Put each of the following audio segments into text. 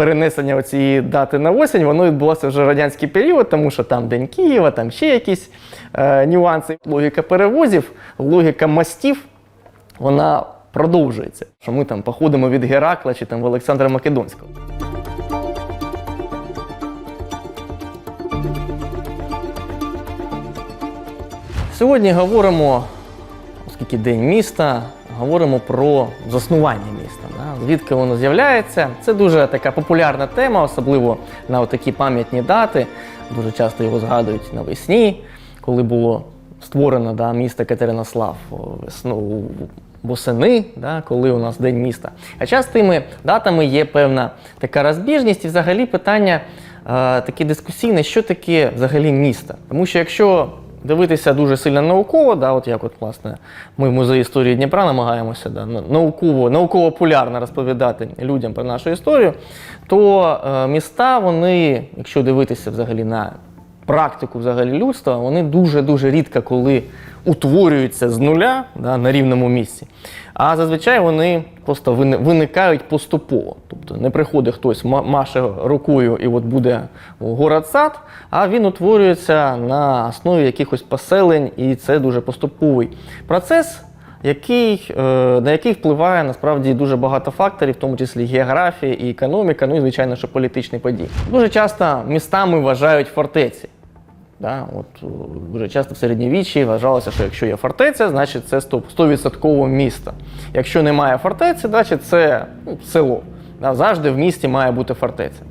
перенесення цієї дати на осінь, воно відбулося вже в радянський період, тому що там День Києва, там ще якісь е, нюанси. Логіка перевозів, логіка мостів, вона продовжується. Що ми там походимо від Геракла чи там в Олександра Македонського. Сьогодні говоримо, оскільки День міста, говоримо про заснування міста. Да? Звідки воно з'являється? Це дуже така популярна тема, особливо на такі пам'ятні дати. Дуже часто його згадують навесні, коли було створено да, місто Катеринослав весну, восени, да, коли у нас День міста. Хоча з тими датами є певна така розбіжність і взагалі питання е, таке дискусійне, що таке взагалі місто. Тому що якщо дивитися дуже сильно науково, да, от як от, власне, ми в музеї історії Дніпра намагаємося да, науково, науково-популярно розповідати людям про нашу історію, то е, міста, вони, якщо дивитися взагалі на практику взагалі людства, вони дуже-дуже рідко коли утворюються з нуля да, на рівному місці. А зазвичай вони просто виникають поступово. Тобто не приходить хтось, ма- маше рукою і от буде город-сад, а він утворюється на основі якихось поселень, і це дуже поступовий процес. Який, е, на який впливає насправді дуже багато факторів, в тому числі географія і економіка, ну і звичайно, що політичні події. Дуже часто містами вважають фортеці. Да? От, дуже часто в середньовіччі вважалося, що якщо є фортеця, значить це 100% 100% місто. Якщо немає фортеці, значить це ну, село. Да? Завжди в місті має бути фортеця.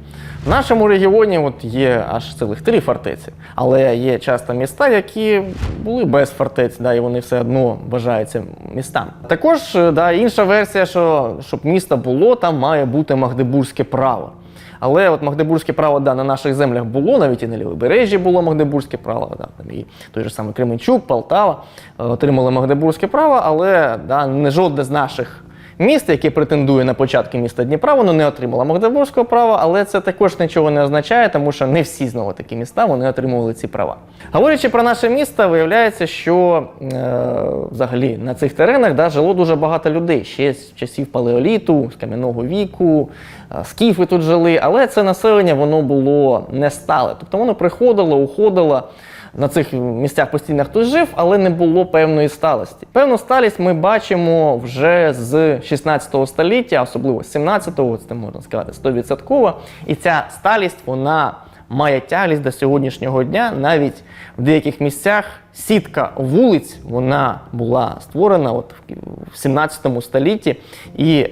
В нашому регіоні от є аж цілих три фортеці, але є часто міста, які були без фортець, да, і вони все одно вважаються містами. Також е, да, інша версія, що щоб місто було, там має бути Магдебурзьке право. Але от Магдебурзьке право да, на наших землях було, навіть і на Лівобережжі було Магдебурзьке право, да, там і той же самий Кременчук, Полтава е, отримали Магдебурзьке право, але да, не жодне з наших міст, яке претендує на початки міста Дніпра, воно не отримало Магдебурзького права, але це також нічого не означає, тому що не всі знову такі міста вони отримували ці права. Говорячи про наше місто, виявляється, що е, взагалі на цих теренах да, жило дуже багато людей ще з часів палеоліту, з кам'яного віку, е, скіфи тут жили, але це населення воно було не стале. Тобто воно приходило, уходило. На цих місцях постійно хтось жив, але не було певної сталості. Певну сталість ми бачимо вже з 16 століття, особливо з 17-го, це можна сказати 100%. І ця сталість вона має тяглість до сьогоднішнього дня. Навіть в деяких місцях сітка вулиць вона була створена от в 17 столітті, і е,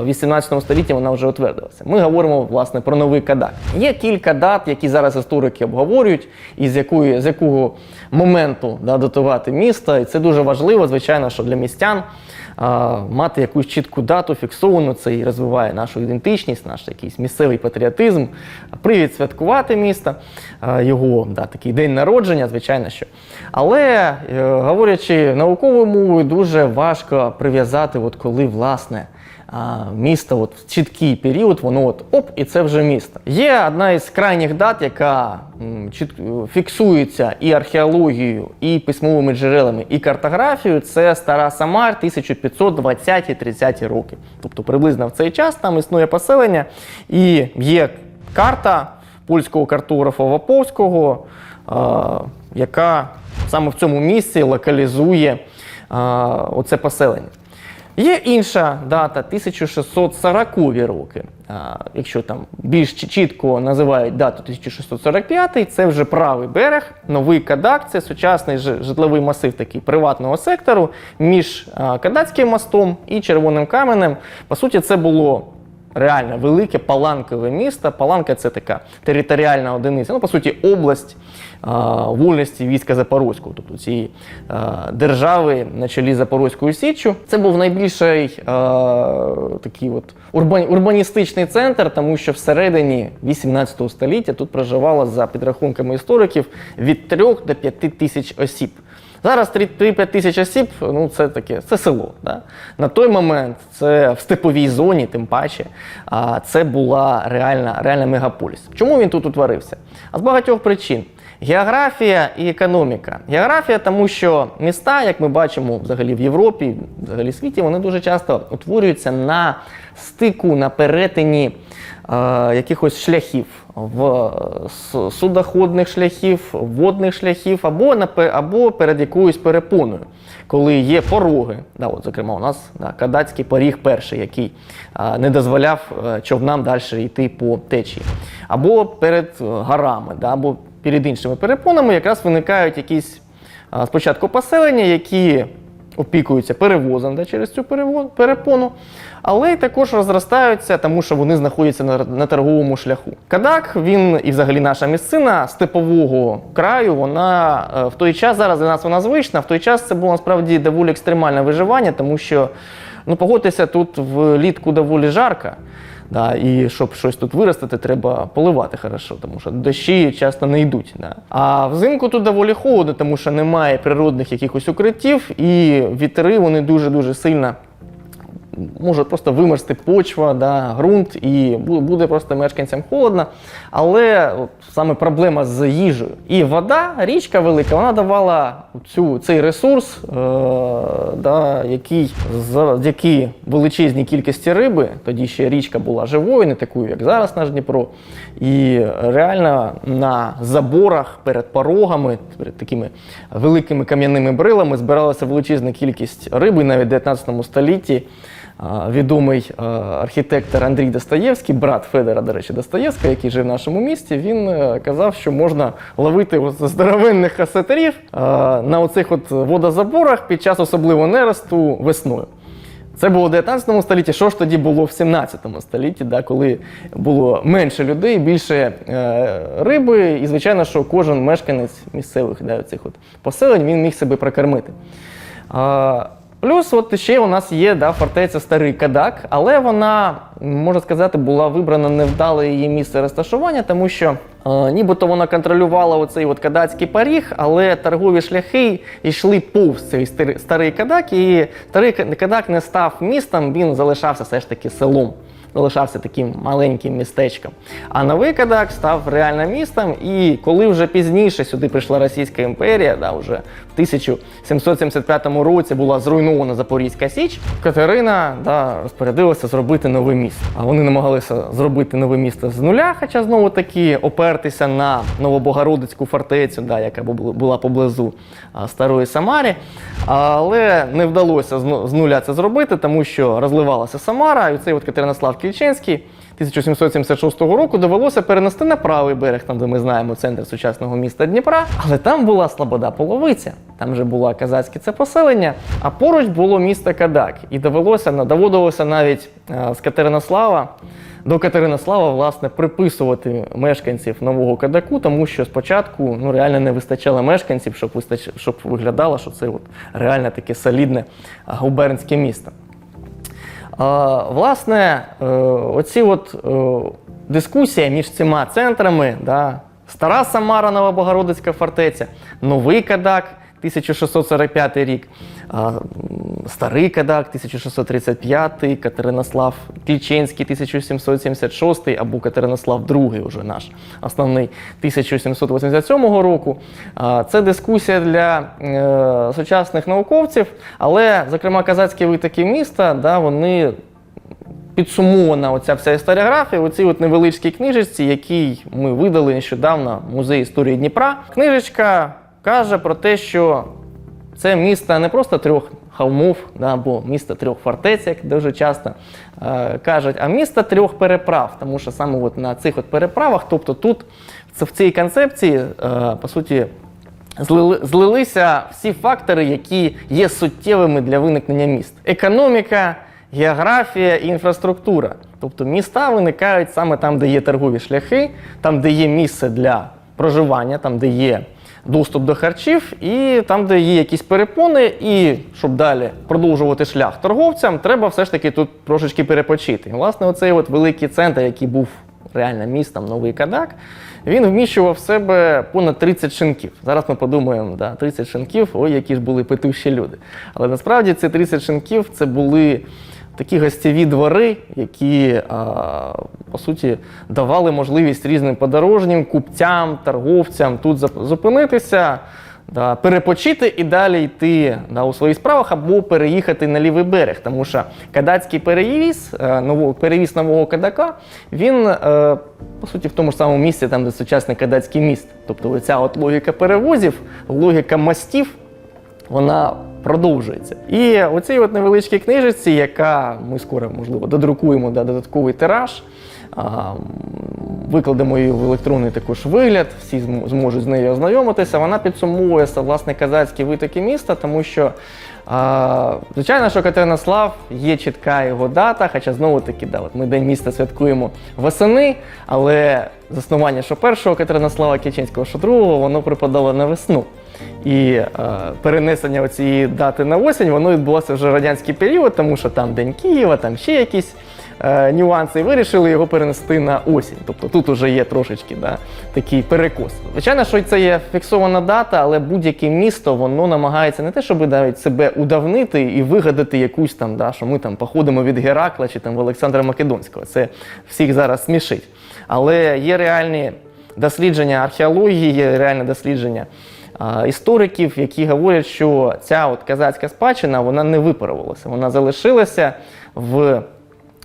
в 18 столітті вона вже утвердилася. Ми говоримо власне про новий кадак. Є кілька дат, які зараз історики обговорюють, і з якої з якого моменту да, датувати місто. І це дуже важливо, звичайно, що для містян мати якусь чітку дату фіксовану, це і розвиває нашу ідентичність, наш якийсь місцевий патріотизм, привід святкувати місто, його да, такий день народження, звичайно що. Але е, говорячи науковою мовою, дуже важко прив'язати, от коли власне. Місто от в чіткий період, воно от оп, і це вже місто. Є одна із крайніх дат, яка чіт- фіксується і археологією, і письмовими джерелами, і картографією. Це Стара Самар, 1520-30 роки. Тобто приблизно в цей час там існує поселення, і є карта польського картографа Ваповського, яка саме в цьому місці локалізує оце поселення. Є інша дата 1640 роки. А, якщо там більш чітко називають дату 1645, це вже правий берег, новий кадак, це сучасний житловий масив такий приватного сектору між Кадацьким мостом і Червоним каменем. По суті, це було реально велике паланкове місто. Паланка це така територіальна одиниця. Ну, по суті, область вольності війська Запорозького, тобто цієї держави на чолі Запорозькою Січчю. Це був найбільший такий от урбаністичний центр, тому що всередині 18 століття тут проживало за підрахунками істориків від 3 до 5 тисяч осіб. Зараз 3-5 тисяч осіб, ну це таке, це село. Да? На той момент це в степовій зоні, тим паче, а це була реальна, реальна мегаполіс. Чому він тут утворився? А з багатьох причин. Географія і економіка. Географія, тому що міста, як ми бачимо взагалі в Європі, взагалі в світі, вони дуже часто утворюються на стику, на перетині якихось шляхів, в е, судоходних шляхів, водних шляхів, або, на або перед якоюсь перепоною, коли є пороги. Да, от, зокрема, у нас да, кадацький поріг перший, який а, не дозволяв е, човнам далі йти по течії. Або перед е, горами, да, або перед іншими перепонами якраз виникають якісь спочатку поселення, які опікуються перевозом да, через цю перепону, але й також розростаються, тому що вони знаходяться на, на торговому шляху. Кадак, він і взагалі наша місцина степового краю, вона е, в той час, зараз для нас вона звична, в той час це було насправді доволі екстремальне виживання, тому що, ну погодьтеся, тут влітку доволі жарко. Да, і щоб щось тут виростити, треба поливати хорошо, тому що дощі часто не йдуть. Да. А взимку тут доволі холодно, тому що немає природних якихось укриттів, і вітри вони дуже-дуже сильно може просто вимерзти почва, да, ґрунт, і буде просто мешканцям холодно. Але от саме проблема з їжею. І вода, річка велика, вона давала цю, цей ресурс, е, да, який завдяки величезній кількості риби, тоді ще річка була живою, не такою, як зараз наш Дніпро. І реально на заборах перед порогами, перед такими великими кам'яними брилами збиралася величезна кількість риби навіть в 19 столітті. Відомий архітектор Андрій Достоєвський, брат Федора, до речі, Достоєвського, який жив в нашому місті, він е, казав, що можна ловити здоровенних осетрів е, на оцих от водозаборах під час особливо неросту весною. Це було в 19 столітті. Що ж тоді було в 17 столітті, да, коли було менше людей, більше е, риби, і звичайно, що кожен мешканець місцевих да, цих от поселень він міг себе прокормити. Плюс, от ще у нас є да, фортеця Старий Кадак, але вона, можна сказати, була вибрана невдале її місце розташування, тому що е, нібито вона контролювала оцей от кадацький поріг, але торгові шляхи йшли повз цей старий- кадак, і старий кадак не став містом, він залишався все ж таки селом. Залишався таким маленьким містечком. А новий Кадак став реально містом. І коли вже пізніше сюди прийшла Російська імперія, да, вже 1775 році була зруйнована Запорізька Січ, Катерина да, розпорядилася зробити нове місто. А вони намагалися зробити нове місто з нуля, хоча знову таки опертися на Новобогородицьку фортецю, да, яка була поблизу Старої Самарі. Але не вдалося з ну- нуля це зробити, тому що розливалася Самара, і цей от Катеринослав Кільчинський 1776 року довелося перенести на правий берег, там де ми знаємо центр сучасного міста Дніпра. Але там була Слобода Половиця, там же була казацьке це поселення, а поруч було місто Кадак. І довелося доводилося навіть е, з Катеринослава. До Катеринослава, власне, приписувати мешканців нового Кадаку, тому що спочатку ну, реально не вистачало мешканців, щоб, вистач... щоб виглядало, що це от реально таке солідне губернське місто. Власне, е, оці от е, дискусія між цими центрами, да, Стара Самара, Новобогородицька фортеця, Новий Кадак, 1645 рік, Старий Кадак, 1635, Катеринослав Кліченський, 1776, або Катеринослав II, уже наш основний 1787 року. Це дискусія для е, сучасних науковців, але, зокрема, казацькі витоки міста, да, вони підсумована оця вся історіографія у цій невеличкій книжечці, який ми видали нещодавно в музей історії Дніпра. Книжечка каже про те, що це місто не просто трьох холмов, да, або місто трьох фортець, як дуже часто е, кажуть, а місто трьох переправ. Тому що саме от на цих от переправах, тобто тут в цій концепції, е, по суті, злили, злилися всі фактори, які є суттєвими для виникнення міст: економіка, географія і інфраструктура. Тобто міста виникають саме там, де є торгові шляхи, там, де є місце для проживання, там, де є доступ до харчів, і там, де є якісь перепони, і щоб далі продовжувати шлях торговцям, треба все ж таки тут трошечки перепочити. Власне, оцей от великий центр, який був реально містом Новий Кадак, він вміщував в себе понад 30 шинків. Зараз ми подумаємо, да, 30 шинків, ой, які ж були петущі люди. Але насправді ці 30 шинків це були такі гостєві двори, які, по суті, давали можливість різним подорожнім, купцям, торговцям тут зупинитися, да, перепочити і далі йти да, у своїх справах або переїхати на лівий берег. Тому що кадацький переїзд, е, перевіз нового кадака, він е, по суті в тому ж самому місці, там де сучасний кадацький міст. Тобто оця от логіка перевозів, логіка мостів, вона продовжується. І оцій от невеличкій книжечці, яка ми скоро, можливо, додрукуємо да, додатковий тираж. Викладемо її в електронний також вигляд, всі зможуть з нею ознайомитися. Вона підсумовує власне казацькі витоки міста, тому що, звичайно, що Катеринослав є чітка його дата, хоча знову таки, да, от ми День міста святкуємо восени, але заснування що першого Катеринослава Кіченського, що другого, воно припадало на весну. І е, перенесення цієї дати на осінь, воно відбулося вже в радянський період, тому що там День Києва, там ще якісь нюанси, і вирішили його перенести на осінь. Тобто тут вже є трошечки да, такий перекос. Звичайно, що це є фіксована дата, але будь-яке місто воно намагається не те, щоб навіть себе удавнити і вигадати якусь там, да, що ми там походимо від Геракла чи там в Олександра Македонського. Це всіх зараз смішить. Але є реальні дослідження археології, є реальне дослідження істориків, які говорять, що ця от казацька спадщина вона не випарувалася, вона залишилася в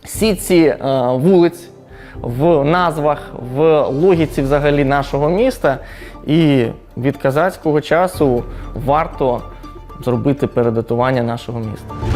сітці е, вулиць, в назвах, в логіці взагалі нашого міста. І від казацького часу варто зробити передатування нашого міста.